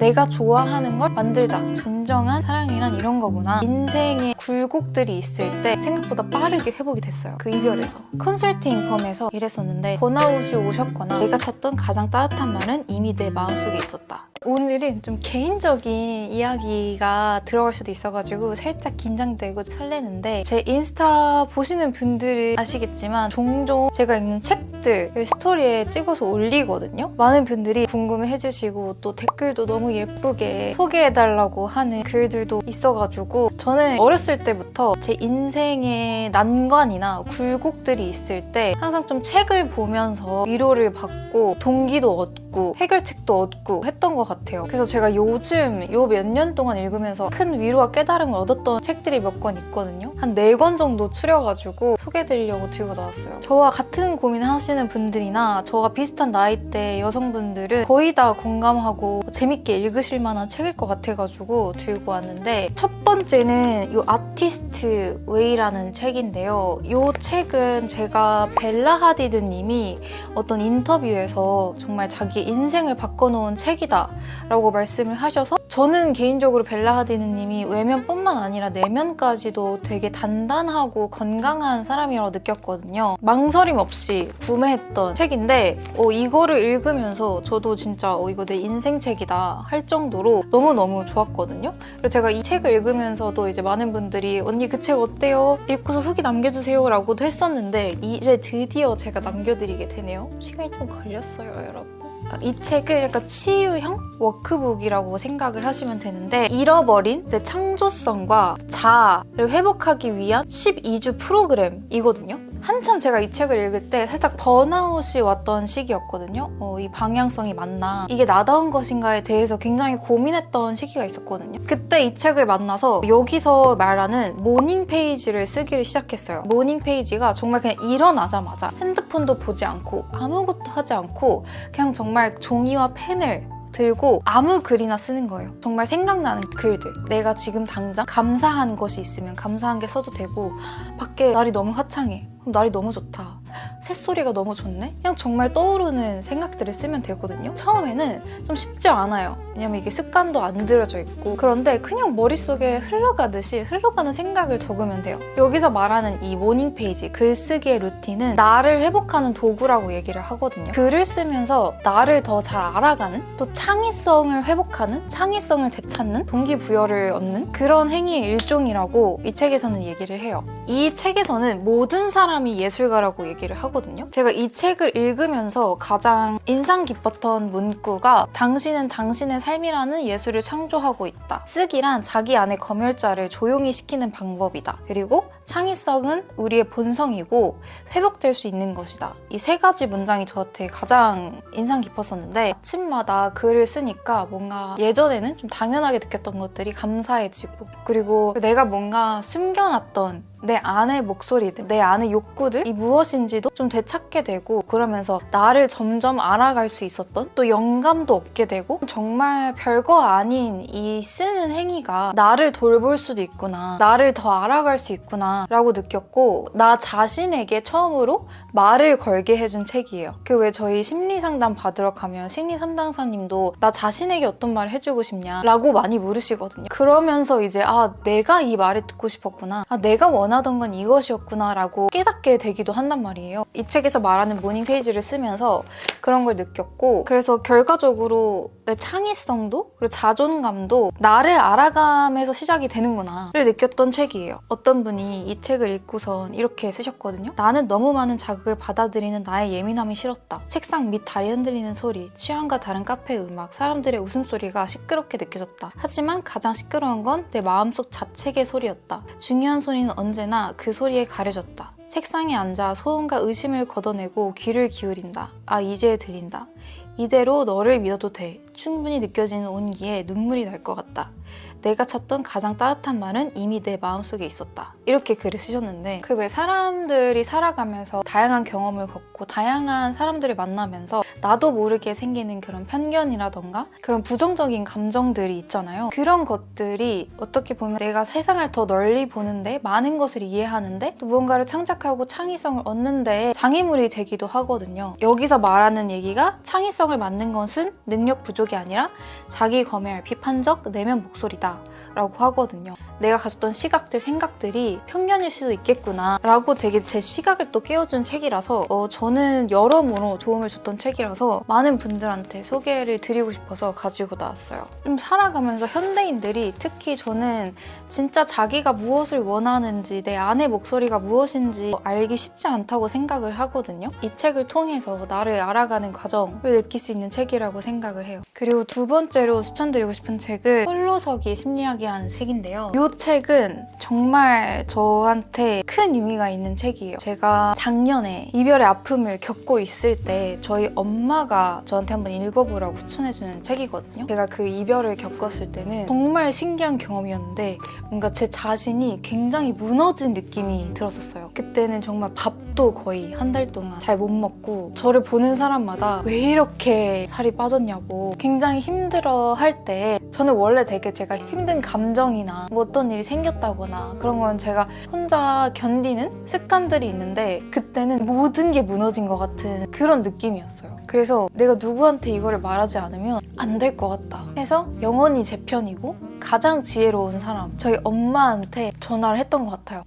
내가 좋아하는 걸 만들자. 진정한 사랑이란 이런 거구나. 인생에 굴곡들이 있을 때 생각보다 빠르게 회복이 됐어요. 그 이별에서. 컨설팅 펌에서 일했었는데 번아웃이 오셨거나 내가 찾던 가장 따뜻한 말은 이미 내 마음속에 있었다. 오늘은 좀 개인적인 이야기가 들어갈 수도 있어가지고 살짝 긴장되고 설레는데 제 인스타 보시는 분들은 아시겠지만 종종 제가 읽는 책들 스토리에 찍어서 올리거든요. 많은 분들이 궁금해 해주시고 또 댓글도 너무 예쁘게 소개해달라고 하는 글들도 있어가지고 저는 어렸을 때부터 제 인생의 난관이나 굴곡들이 있을 때 항상 좀 책을 보면서 위로를 받고 동기도 얻고 해결책도 얻고 했던 것 같아요. 그래서 제가 요즘 요 몇 년 동안 읽으면서 큰 위로와 깨달음을 얻었던 책들이 몇 권 있거든요. 한 네 권 정도 추려가지고 소개해드리려고 들고 나왔어요. 저와 같은 고민을 하시는 분들이나 저와 비슷한 나이대 여성분들은 거의 다 공감하고 재밌게 읽으실 만한 책일 것 같아가지고 들고 왔는데 첫 번째는 이 아티스트 웨이라는 책인데요. 이 책은 제가 벨라 하디드 님이 어떤 인터뷰에서 정말 자기 인생을 바꿔놓은 책이다 라고 말씀을 하셔서 저는 개인적으로 벨라 하디드 님이 외면뿐만 아니라 내면까지도 되게 단단하고 건강한 사람이라고 느꼈거든요. 망설임 없이 구매했던 책인데 어, 이거를 읽으면서 저도 진짜 어, 이거 내 인생 책이다 할 정도로 너무너무 좋았거든요. 그리고 제가 이 책을 읽으면서도 이제 많은 분들이 언니 그 책 어때요? 읽고서 후기 남겨주세요 라고도 했었는데 이제 드디어 제가 남겨드리게 되네요. 시간이 좀 걸렸어요 여러분. 아, 이 책은 약간 치유형 워크북이라고 생각을 하시면 되는데 잃어버린 내 창조성과 자아를 회복하기 위한 12주 프로그램이거든요. 한참 제가 이 책을 읽을 때 살짝 번아웃이 왔던 시기였거든요. 어, 이 방향성이 맞나? 이게 나다운 것인가에 대해서 굉장히 고민했던 시기가 있었거든요. 그때 이 책을 만나서 여기서 말하는 모닝 페이지를 쓰기를 시작했어요. 모닝 페이지가 정말 그냥 일어나자마자 핸드폰도 보지 않고 아무것도 하지 않고 그냥 정말 종이와 펜을 들고 아무 글이나 쓰는 거예요. 정말 생각나는 글들. 내가 지금 당장 감사한 것이 있으면 감사한 게 써도 되고 밖에 날이 너무 화창해. 그럼 날이 너무 좋다. 새소리가 너무 좋네? 그냥 정말 떠오르는 생각들을 쓰면 되거든요. 처음에는 좀 쉽지 않아요. 왜냐면 이게 습관도 안 들어져 있고. 그런데 그냥 머릿속에 흘러가듯이 흘러가는 생각을 적으면 돼요. 여기서 말하는 이 모닝 페이지, 글쓰기의 루틴은 나를 회복하는 도구라고 얘기를 하거든요. 글을 쓰면서 나를 더 잘 알아가는, 또 창의성을 회복하는, 창의성을 되찾는, 동기부여를 얻는 그런 행위의 일종이라고 이 책에서는 얘기를 해요. 이 책에서는 모든 사람이 예술가라고 얘기를 하거든요. 제가 이 책을 읽으면서 가장 인상 깊었던 문구가 당신은 당신의 삶이라는 예술을 창조하고 있다. 쓰기란 자기 안의 검열자를 조용히 시키는 방법이다. 그리고 창의성은 우리의 본성이고 회복될 수 있는 것이다. 이 세 가지 문장이 저한테 가장 인상 깊었었는데 아침마다 글을 쓰니까 뭔가 예전에는 좀 당연하게 느꼈던 것들이 감사해지고 그리고 내가 뭔가 숨겨놨던 내 안의 목소리들, 내 안의 욕구들이 무엇인지도 좀 되찾게 되고 그러면서 나를 점점 알아갈 수 있었던 또 영감도 얻게 되고 정말 별거 아닌 이 쓰는 행위가 나를 돌볼 수도 있구나 나를 더 알아갈 수 있구나 라고 느꼈고 나 자신에게 처음으로 말을 걸게 해준 책이에요. 그 왜 저희 심리 상담 받으러 가면 심리 상담사님도 나 자신에게 어떤 말을 해주고 싶냐 라고 많이 물으시거든요. 그러면서 이제 아 내가 이 말을 듣고 싶었구나. 아 내가 원하던 건 이것이었구나 라고 깨닫게 되기도 한단 말이에요. 이 책에서 말하는 모닝 페이지를 쓰면서 그런 걸 느꼈고 그래서 결과적으로 내 창의성도 그리고 자존감도 나를 알아가면서 시작이 되는구나를 느꼈던 책이에요. 어떤 분이 이 책을 읽고선 이렇게 쓰셨거든요. 나는 너무 많은 자극을 받아들이는 나의 예민함이 싫었다. 책상 밑 다리 흔들리는 소리 취향과 다른 카페 음악 사람들의 웃음소리가 시끄럽게 느껴졌다. 하지만 가장 시끄러운 건 내 마음속 자책의 소리였다. 중요한 소리는 언제나 그 소리에 가려졌다. 책상에 앉아 소음과 의심을 걷어내고 귀를 기울인다. 아, 이제 들린다. 이대로 너를 믿어도 돼. 충분히 느껴지는 온기에 눈물이 날 것 같다. 내가 찾던 가장 따뜻한 말은 이미 내 마음속에 있었다. 이렇게 글을 쓰셨는데 그 왜 사람들이 살아가면서 다양한 경험을 겪고 다양한 사람들을 만나면서 나도 모르게 생기는 그런 편견이라던가 그런 부정적인 감정들이 있잖아요. 그런 것들이 어떻게 보면 내가 세상을 더 널리 보는데 많은 것을 이해하는데 또 무언가를 창작하고 창의성을 얻는데 장애물이 되기도 하거든요. 여기서 말하는 얘기가 창의성을 만든 것은 능력 부족이 아니라 자기 검열 비판적 내면 목소리다 라고 하거든요. 내가 가졌던 시각들, 생각들이 편견일 수도 있겠구나 라고 되게 제 시각을 또 깨워준 책이라서 어, 저는 여러모로 도움을 줬던 책이라서 많은 분들한테 소개를 드리고 싶어서 가지고 나왔어요. 좀 살아가면서 현대인들이 특히 저는 진짜 자기가 무엇을 원하는지 내 안의 목소리가 무엇인지 알기 쉽지 않다고 생각을 하거든요. 이 책을 통해서 나를 알아가는 과정을 느낄 수 있는 책이라고 생각을 해요. 그리고 두 번째로 추천드리고 싶은 책은 홀로서기 심리학이라는 책인데요. 이 책은 정말 저한테 큰 의미가 있는 책이에요. 제가 작년에 이별의 아픔을 겪고 있을 때 저희 엄마가 저한테 한번 읽어보라고 추천해주는 책이거든요. 제가 그 이별을 겪었을 때는 정말 신기한 경험이었는데 뭔가 제 자신이 굉장히 무너진 느낌이 들었었어요. 그때는 정말 밥도 거의 한 달 동안 잘 못 먹고 저를 보는 사람마다 왜 이렇게 살이 빠졌냐고 굉장히 힘들어 할 때 저는 원래 되게 제가 힘든 감정이나 뭐 어떤 일이 생겼다거나 그런 건 제가 혼자 견디는 습관들이 있는데 그때는 모든 게 무너진 것 같은 그런 느낌이었어요. 그래서 내가 누구한테 이거를 말하지 않으면 안 될 것 같다 해서 영원히 제 편이고 가장 지혜로운 사람 저희 엄마한테 전화를 했던 것 같아요.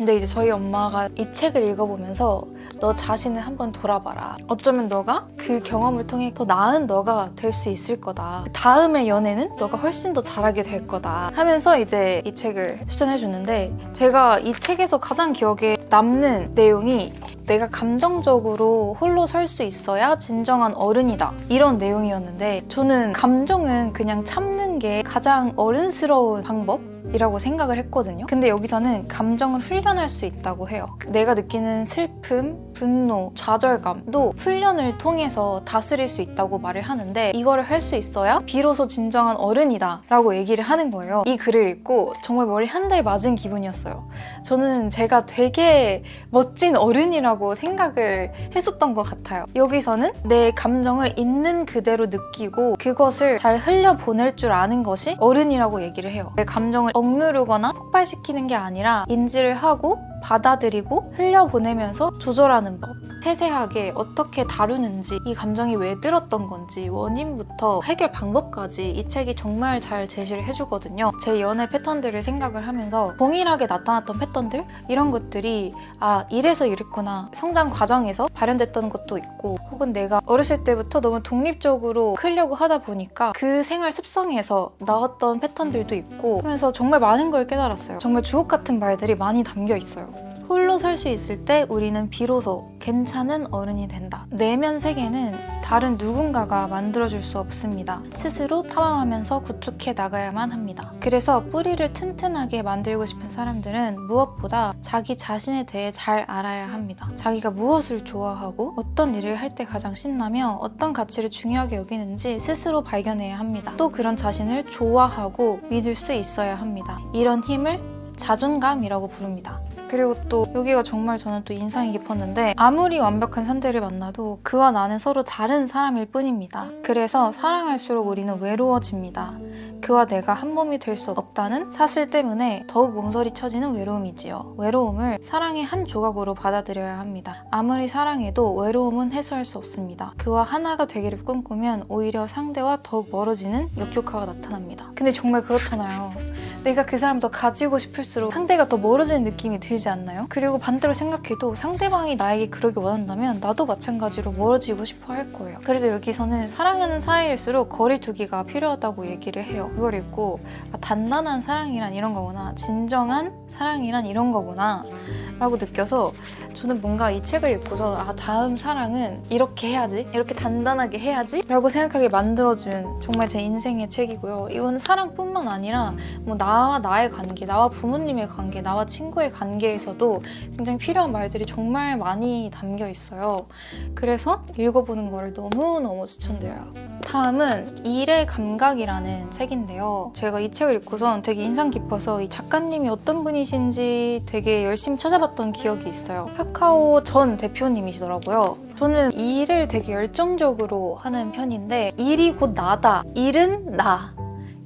근데 이제 저희 엄마가 이 책을 읽어보면서 너 자신을 한번 돌아봐라. 어쩌면 너가 그 경험을 통해 더 나은 너가 될 수 있을 거다. 다음의 연애는 너가 훨씬 더 잘하게 될 거다. 하면서 이제 이 책을 추천해 줬는데 제가 이 책에서 가장 기억에 남는 내용이 내가 감정적으로 홀로 설 수 있어야 진정한 어른이다. 이런 내용이었는데 저는 감정은 그냥 참는 게 가장 어른스러운 방법? 이라고 생각을 했거든요. 근데 여기서는 감정을 훈련할 수 있다고 해요. 내가 느끼는 슬픔, 분노, 좌절감도 훈련을 통해서 다스릴 수 있다고 말을 하는데 이거를 할 수 있어야 비로소 진정한 어른이다 라고 얘기를 하는 거예요. 이 글을 읽고 정말 머리 한대 맞은 기분이었어요. 저는 제가 되게 멋진 어른이라고 생각을 했었던 것 같아요. 여기서는 내 감정을 있는 그대로 느끼고 그것을 잘 흘려보낼 줄 아는 것이 어른이라고 얘기를 해요. 내 감정을 억누르거나 폭발시키는 게 아니라 인지를 하고 받아들이고 흘려보내면서 조절하는 법. 세세하게 어떻게 다루는지, 이 감정이 왜 들었던 건지, 원인부터 해결 방법까지 이 책이 정말 잘 제시를 해주거든요. 제 연애 패턴들을 생각을 하면서 동일하게 나타났던 패턴들? 이런 것들이 아, 이래서 이랬구나. 성장 과정에서 발현됐던 것도 있고, 혹은 내가 어렸을 때부터 너무 독립적으로 크려고 하다 보니까 그 생활 습성에서 나왔던 패턴들도 있고 하면서 정말 많은 걸 깨달았어요. 정말 주옥 같은 말들이 많이 담겨 있어요. 홀로 설 수 있을 때 우리는 비로소 괜찮은 어른이 된다. 내면 세계는 다른 누군가가 만들어줄 수 없습니다. 스스로 탐험하면서 구축해 나가야만 합니다. 그래서 뿌리를 튼튼하게 만들고 싶은 사람들은 무엇보다 자기 자신에 대해 잘 알아야 합니다. 자기가 무엇을 좋아하고 어떤 일을 할 때 가장 신나며 어떤 가치를 중요하게 여기는지 스스로 발견해야 합니다. 또 그런 자신을 좋아하고 믿을 수 있어야 합니다. 이런 힘을 자존감이라고 부릅니다. 그리고 또 여기가 정말 저는 또 인상이 깊었는데 아무리 완벽한 상대를 만나도 그와 나는 서로 다른 사람일 뿐입니다. 그래서 사랑할수록 우리는 외로워집니다. 그와 내가 한 몸이 될 수 없다는 사실 때문에 더욱 몸서리 쳐지는 외로움이지요. 외로움을 사랑의 한 조각으로 받아들여야 합니다. 아무리 사랑해도 외로움은 해소할 수 없습니다. 그와 하나가 되기를 꿈꾸면 오히려 상대와 더욱 멀어지는 역효과가 나타납니다. 근데 정말 그렇잖아요. 내가 그 사람 더 가지고 싶을수록 상대가 더 멀어지는 느낌이 들지 않나요? 그리고 반대로 생각해도 상대방이 나에게 그러길 원한다면 나도 마찬가지로 멀어지고 싶어 할 거예요. 그래서 여기서는 사랑하는 사이일수록 거리 두기가 필요하다고 얘기를 해요. 이걸 읽고 아, 단단한 사랑이란 이런 거구나. 진정한 사랑이란 이런 거구나. 라고 느껴서 저는 뭔가 이 책을 읽고서 아 다음 사랑은 이렇게 해야지 이렇게 단단하게 해야지 라고 생각하게 만들어준 정말 제 인생의 책이고요 이건 사랑뿐만 아니라 뭐 나와 나의 관계 나와 부모님의 관계 나와 친구의 관계에서도 굉장히 필요한 말들이 정말 많이 담겨 있어요 그래서 읽어보는 거를 너무너무 추천드려요 다음은 일의 감각이라는 책인데요. 제가 이 책을 읽고선 되게 인상 깊어서 이 작가님이 어떤 분이신지 되게 열심히 찾아봤던 기억이 있어요. 카카오 전 대표님이시더라고요. 저는 일을 되게 열정적으로 하는 편인데 일이 곧 나다. 일은 나.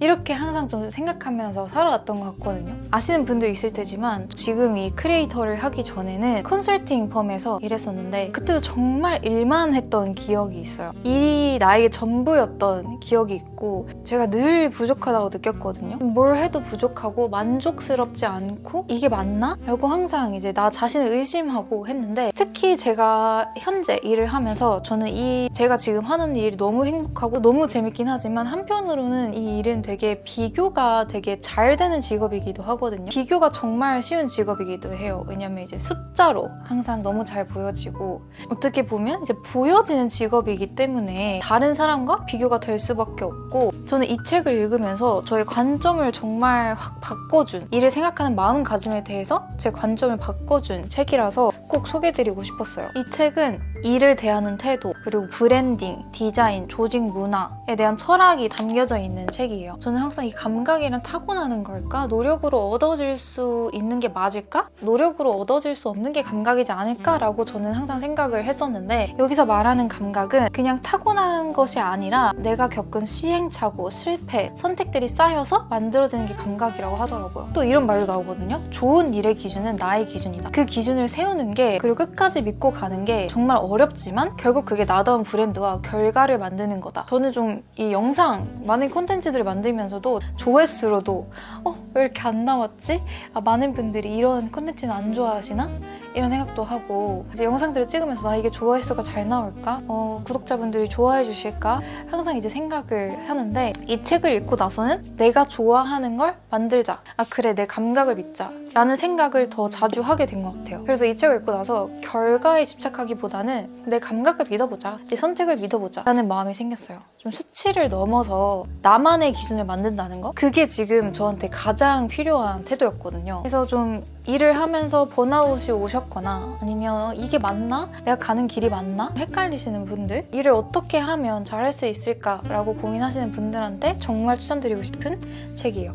이렇게 항상 좀 생각하면서 살아왔던 것 같거든요. 아시는 분도 있을 테지만 지금 이 크리에이터를 하기 전에는 컨설팅 펌에서 일했었는데 그때도 정말 일만 했던 기억이 있어요. 일이 나에게 전부였던 기억이 있고 제가 늘 부족하다고 느꼈거든요. 뭘 해도 부족하고 만족스럽지 않고 이게 맞나? 라고 항상 이제 나 자신을 의심하고 했는데 특히 제가 현재 일을 하면서 저는 이 제가 지금 하는 일이 너무 행복하고 너무 재밌긴 하지만 한편으로는 이 일은 되게 비교가 되게 잘 되는 직업이기도 하거든요. 비교가 정말 쉬운 직업이기도 해요. 왜냐면 이제 숫자로 항상 너무 잘 보여지고 어떻게 보면 이제 보여지는 직업이기 때문에 다른 사람과 비교가 될 수밖에 없고 저는 이 책을 읽으면서 저의 관점을 정말 확 바꿔준 일을 생각하는 마음가짐에 대해서 제 관점을 바꿔준 책이라서 꼭 소개드리고 싶었어요. 이 책은 일을 대하는 태도, 그리고 브랜딩, 디자인, 조직 문화에 대한 철학이 담겨져 있는 책이에요. 저는 항상 이 감각이란 타고나는 걸까? 노력으로 얻어질 수 있는 게 맞을까? 노력으로 얻어질 수 없는 게 감각이지 않을까라고 저는 항상 생각을 했었는데 여기서 말하는 감각은 그냥 타고난 것이 아니라 내가 겪은 시행착오, 실패, 선택들이 쌓여서 만들어지는 게 감각이라고 하더라고요. 또 이런 말도 나오거든요. 좋은 일의 기준은 나의 기준이다. 그 기준을 세우는 게 그리고 끝까지 믿고 가는 게 정말 어 렵지만 결국 그게 나다운 브랜드와 결과를 만드는 거다. 저는 좀 이 영상 많은 콘텐츠들을 만들면서도 조회수로도 어 왜 이렇게 안 나왔지? 아, 많은 분들이 이런 콘텐츠는 안 좋아하시나? 이런 생각도 하고 이제 영상들을 찍으면서 나 이게 조회수가 잘 나올까? 어, 구독자분들이 좋아해 주실까? 항상 이제 생각을 하는데 이 책을 읽고 나서는 내가 좋아하는 걸 만들자. 아 그래 내 감각을 믿자. 라는 생각을 더 자주 하게 된 것 같아요. 그래서 이 책을 읽고 나서 결과에 집착하기보다는 내 감각을 믿어보자. 내 선택을 믿어보자. 라는 마음이 생겼어요. 좀 수치를 넘어서 나만의 기준을 만든다는 거? 그게 지금 저한테 가장 필요한 태도였거든요. 그래서 좀 일을 하면서 번아웃이 오셨거나 아니면 어, 이게 맞나? 내가 가는 길이 맞나? 헷갈리시는 분들 일을 어떻게 하면 잘할 수 있을까라고 고민하시는 분들한테 정말 추천드리고 싶은 책이에요.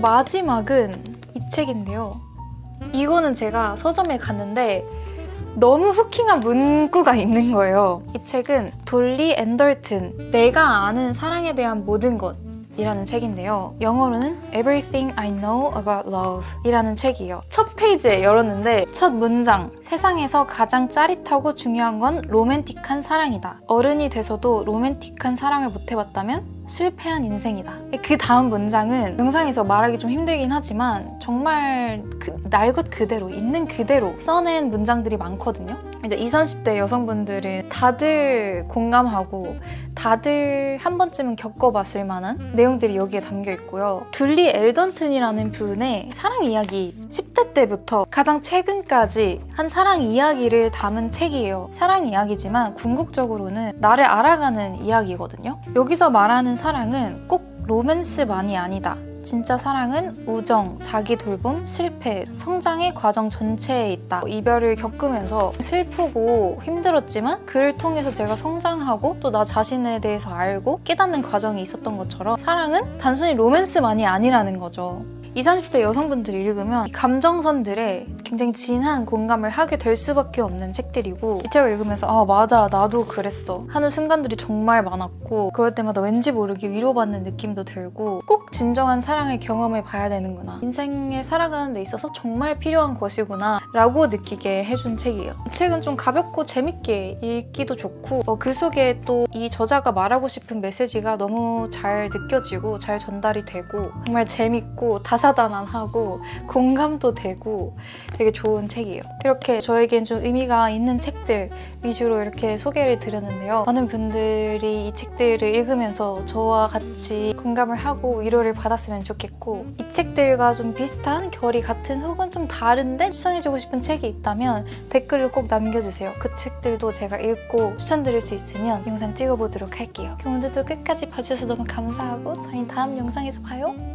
마지막은 이 책인데요. 이거는 제가 서점에 갔는데 너무 후킹한 문구가 있는 거예요. 이 책은 돌리 앤덜튼 내가 아는 사랑에 대한 모든 것 이라는 책인데요. 영어로는 Everything I Know About Love 이라는 책이에요. 첫 페이지에 열었는데 첫 문장 세상에서 가장 짜릿하고 중요한 건 로맨틱한 사랑이다. 어른이 돼서도 로맨틱한 사랑을 못 해봤다면 실패한 인생이다. 그 다음 문장은 영상에서 말하기 좀 힘들긴 하지만 정말 그, 날것 그대로 있는 그대로 써낸 문장들이 많거든요. 이제 20, 30대 여성분들은 다들 공감하고 다들 한 번쯤은 겪어봤을 만한 내용들이 여기에 담겨 있고요. 둘리 엘던튼이라는 분의 사랑 이야기 10대 때부터 가장 최근까지 한 사랑 이야기를 담은 책이에요. 사랑 이야기지만 궁극적으로는 나를 알아가는 이야기거든요. 여기서 말하는 사랑은 꼭 로맨스만이 아니다. 진짜 사랑은 우정, 자기 돌봄, 실패, 성장의 과정 전체에 있다. 이별을 겪으면서 슬프고 힘들었지만 그를 통해서 제가 성장하고 또 나 자신에 대해서 알고 깨닫는 과정이 있었던 것처럼 사랑은 단순히 로맨스만이 아니라는 거죠. 20, 30대 여성분들이 읽으면 이 감정선들에 굉장히 진한 공감을 하게 될 수밖에 없는 책들이고 이 책을 읽으면서 아 맞아 나도 그랬어 하는 순간들이 정말 많았고 그럴 때마다 왠지 모르게 위로받는 느낌도 들고 꼭 진정한 사랑을 경험해 봐야 되는구나. 인생을 살아가는 데 있어서 정말 필요한 것이구나 라고 느끼게 해준 책이에요. 이 책은 좀 가볍고 재밌게 읽기도 좋고 어, 그 속에 또 이 저자가 말하고 싶은 메시지가 너무 잘 느껴지고 잘 전달이 되고 정말 재밌고 다 사다난하고 공감도 되고 되게 좋은 책이에요. 이렇게 저에겐 좀 의미가 있는 책들 위주로 이렇게 소개를 드렸는데요. 많은 분들이 이 책들을 읽으면서 저와 같이 공감을 하고 위로를 받았으면 좋겠고 이 책들과 좀 비슷한 결이 같은 혹은 좀 다른데 추천해주고 싶은 책이 있다면 댓글을 꼭 남겨주세요. 그 책들도 제가 읽고 추천드릴 수 있으면 영상 찍어보도록 할게요. 오늘도 끝까지 봐주셔서 너무 감사하고 저희 다음 영상에서 봐요.